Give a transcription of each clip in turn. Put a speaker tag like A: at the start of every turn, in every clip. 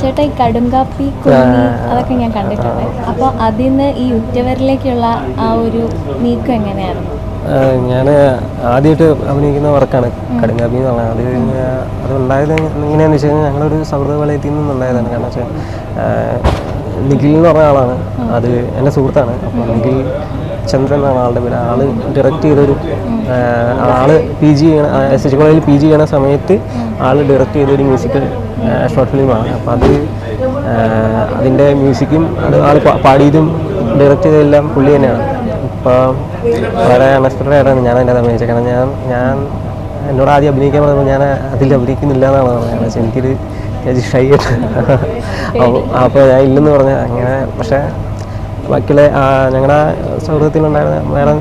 A: ചേട്ടാ ഈ കടുങ്കാപ്പി കുഞ്ഞി അതൊക്കെ ഞാൻ കണ്ടിട്ടുണ്ട്. അപ്പോൾ അതിൽ നിന്ന് ഈ ഉറ്റവരിലേക്കുള്ള ആ ഒരു നീക്കം എങ്ങനെയാണ്?
B: ഞാൻ ആദ്യമായിട്ട് അഭിനയിക്കുന്ന വർക്കാണ്. കടുങ്കാപ്പി എന്ന് പറഞ്ഞാൽ അത് കഴിഞ്ഞാൽ അത് ഉണ്ടായത് എങ്ങനെയാണെന്ന് വെച്ച് കഴിഞ്ഞാൽ ഞങ്ങളൊരു സൗഹൃദ വലയത്തിൽ നിന്നുണ്ടായതാണ് കാരണം വെച്ചാൽ നിഖിൽ എന്ന് പറഞ്ഞ ആളാണ്. അത് എന്റെ സുഹൃത്താണ്. അപ്പോൾ നിഖിൽ ചന്ദ്രൻ എന്നാണ് ആളുടെ പേര്. ആൾ ഡയറക്റ്റ് ചെയ്തൊരു ആൾ പി ജി ചെയ്യണ എസ് എച്ച് കോളേജിൽ പി ജി ചെയ്യണ സമയത്ത് ആൾ ഡയറക്റ്റ് ചെയ്തൊരു മ്യൂസിക്കൽ ഷോർട്ട് ഫിലിമാണ് അപ്പോൾ അത് അതിന്റെ മ്യൂസിക്കും അത് ആൾ പാടിയതും ഡയറക്റ്റ് ചെയ്തതെല്ലാം പുള്ളി തന്നെയാണ്. ഇപ്പോൾ വളരെ അൺഎക്സ്പെക്റ്റഡ് ആയിട്ടാണ് ഞാൻ അതിന്റെ അഭിനയിച്ചത്. കാരണം ഞാൻ ഞാൻ എന്നോട് ആദ്യം അഭിനയിക്കാൻ പറഞ്ഞപ്പോൾ ഞാൻ അതിൽ അഭിനയിക്കുന്നില്ല എന്നാണ് പറഞ്ഞത്. വെച്ചാൽ എനിക്കൊരു ഷൈ അപ്പോൾ അപ്പോൾ ഞാൻ ഇല്ലെന്ന് പറഞ്ഞ അങ്ങനെ പക്ഷേ ബാക്കിയുള്ള ഞങ്ങളുടെ സൗഹൃദത്തിലുണ്ടായിരുന്ന വേറെ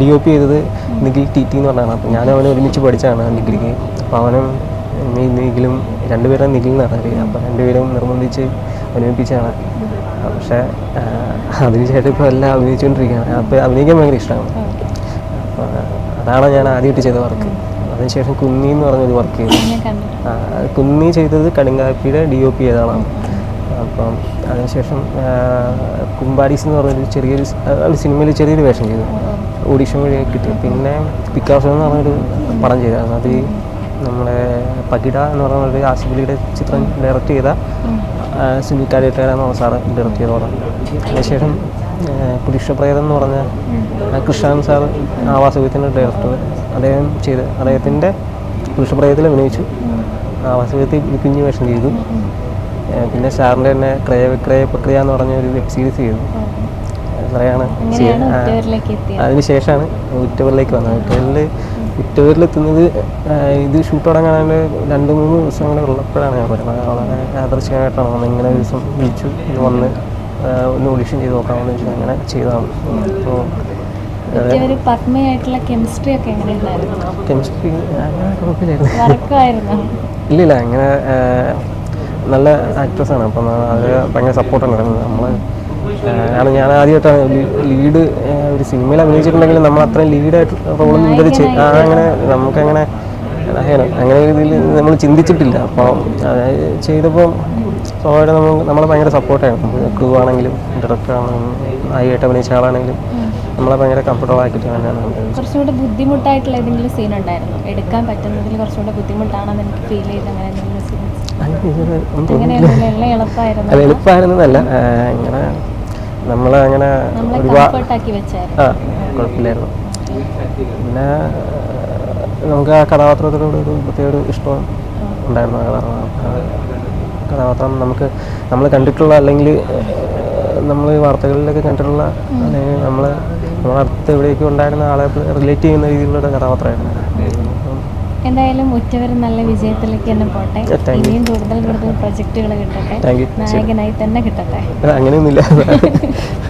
B: ഡി ഒ പി ചെയ്തത് നിഖിൽ ടി ടി എന്ന് പറഞ്ഞാണ്. അപ്പോൾ ഞാൻ അവനെ ഒരുമിച്ച് പഠിച്ചാണ് ഡിഗ്രിക്ക്. അപ്പോൾ അവനും നിഖിലും രണ്ടുപേരും നിഖിൽ എന്നാണ് പേര് അപ്പോൾ രണ്ടുപേരും നിർബന്ധിച്ച് അഭിനയിപ്പിച്ചാണ് പക്ഷേ അതിനുശേഷം ഇപ്പോൾ എല്ലാം അഭിനയിച്ചുകൊണ്ടിരിക്കുകയാണ്. അപ്പോൾ അഭിനയിക്കാൻ ഭയങ്കര ഇഷ്ടമാണ് അപ്പോൾ അതാണ് ഞാൻ ആദ്യമായിട്ട് ചെയ്ത വർക്ക്. അതിനുശേഷം കുന്നി എന്ന് പറഞ്ഞൊരു വർക്ക് ചെയ്തു. കുന്നി ചെയ്തത് കടുങ്കാപ്പിയുടെ ഡി ഒ പി ചെയ്തതാണ് അപ്പം അതിനുശേഷം കുമ്പാരിസ് എന്ന് പറഞ്ഞൊരു ചെറിയൊരു ഒരു സിനിമയിൽ ചെറിയൊരു വേഷം ചെയ്തു. ഓഡീഷൻ വഴി കിട്ടി. പിന്നെ പിക്കാസോ എന്ന് പറഞ്ഞൊരു പടം ചെയ്തായിരുന്നു അത് നമ്മുടെ പകിട എന്ന് പറഞ്ഞ ഒരു ആസിഫലിയുടെ ചിത്രം ഡയറക്റ്റ് ചെയ്ത സുനിൽ കാലിട്ടേര എന്ന് പറഞ്ഞ സാറ് ഡയറക്റ്റ് ചെയ്ത പടം. അതിനുശേഷം പുരുഷപ്രേതം എന്ന് പറഞ്ഞ കൃഷ്ണൻ സാർ ആവാസവ്യത്തിന്റെ ഡയറക്ടർ അദ്ദേഹം ചെയ്ത് അദ്ദേഹത്തിന്റെ പുരുഷപ്രേതത്തിൽ അഭിനയിച്ചു. ആവാസവ്യത്തിൽ കുഞ്ഞു വേഷം ചെയ്തു. പിന്നെ സാറിന്റെ തന്നെ ക്രയവിക്രയ പ്രക്രിയ എന്ന് പറഞ്ഞ ഒരു വെബ് സീരീസ് ചെയ്തു. അത്രയാണ് അതിനുശേഷമാണ് ഉറ്റവരിലേക്ക് വന്നത്. ഉറ്റവരിൽ ഉറ്റവരിലെത്തുന്നത് എത്തുന്നത് ഇത് ഷൂട്ട് തുടങ്ങാൻ രണ്ട് മൂന്ന് ദിവസം അങ്ങനെ ഉള്ളപ്പോഴാണ് ഞാൻ പറയുന്നത് വളരെ യാദർച്ഛികമായിട്ടാണ് വന്നത്. ഇങ്ങനെ ഒരു ദിവസം വിളിച്ചു. ഇത് വന്ന് ഒന്ന് ഓഡിഷൻ ചെയ്ത് നോക്കാമെന്ന് വെച്ചാൽ അങ്ങനെ ചെയ്തതാണ്. അപ്പോൾ
A: കെമിസ്ട്രി
B: കുഴപ്പമില്ലായിരുന്നു. ഇല്ലില്ല അങ്ങനെ നല്ല ആക്ട്രസ് ആക്ട്രസ്സാണ് അപ്പം അവർ ഭയങ്കര സപ്പോർട്ടാണ് നമ്മൾ ആണ് ഞാൻ ആദ്യമായിട്ടാണ് ലീഡ് ഒരു സിനിമയിൽ അഭിനയിച്ചിട്ടുണ്ടെങ്കിലും നമ്മൾ അത്രയും ലീഡായിട്ട് റോളൊന്നും ആ, അങ്ങനെ നമുക്കങ്ങനെ അങ്ങനെ രീതിയിൽ നമ്മൾ ചിന്തിച്ചിട്ടില്ല. അപ്പോൾ അത് ചെയ്തപ്പോൾ സ്വാഭാവികം നമ്മൾ നമ്മളെ ഭയങ്കര സപ്പോർട്ടായിരുന്നു ക്രൂ ആണെങ്കിലും ഡയറക്ടർ ആണെങ്കിലും ആയിട്ട് അഭിനയിച്ച ആളാണെങ്കിലും നമ്മളെ ഭയങ്കര കംഫർട്ടബിൾ ആക്കിയിട്ട് തന്നെയാണ്
A: കുറച്ചുകൂടെ ബുദ്ധിമുട്ടായിട്ടുള്ള ഏതെങ്കിലും സീൻ ഉണ്ടായിരുന്നു? എടുക്കാൻ പറ്റുന്നതിൽ കുറച്ചുകൂടെ ബുദ്ധിമുട്ടാണെന്ന് എനിക്ക് ഫീൽ ചെയ്ത് അങ്ങനെ എന്തെങ്കിലും എളുപ്പമായിരുന്നു
B: അത് എളുപ്പമായിരുന്നല്ല ഇങ്ങനെ
A: നമ്മളങ്ങനെ
B: ഒരുപാട് ആ കുഴപ്പമില്ലായിരുന്നു. പിന്നെ നമുക്ക് ആ കഥാപാത്രത്തിനോട് ഒരു പ്രത്യേക ഒരു ഇഷ്ടം ഉണ്ടായിരുന്നു. ആ കഥാപാത്രം നമുക്ക് നമ്മൾ കണ്ടിട്ടുള്ള അല്ലെങ്കിൽ നമ്മൾ വാർത്തകളിലൊക്കെ കണ്ടിട്ടുള്ള അല്ലെങ്കിൽ നമ്മൾ നമ്മുടെ അടുത്ത് എവിടെയൊക്കെ ഉണ്ടായിരുന്ന ആളെ റിലേറ്റ് ചെയ്യുന്ന രീതിയിലുള്ള കഥാപാത്രമായിരുന്നു.
A: എന്തായാലും ഉറ്റവർ നല്ല വിജയത്തിലേക്ക് തന്നെ പോട്ടെ. ഇനിയും കൂടുതൽ കൂടുതൽ പ്രൊജക്റ്റുകൾ കിട്ടട്ടെ. നായകനായി തന്നെ കിട്ടട്ടെ.
B: അങ്ങനെയൊന്നുമില്ല.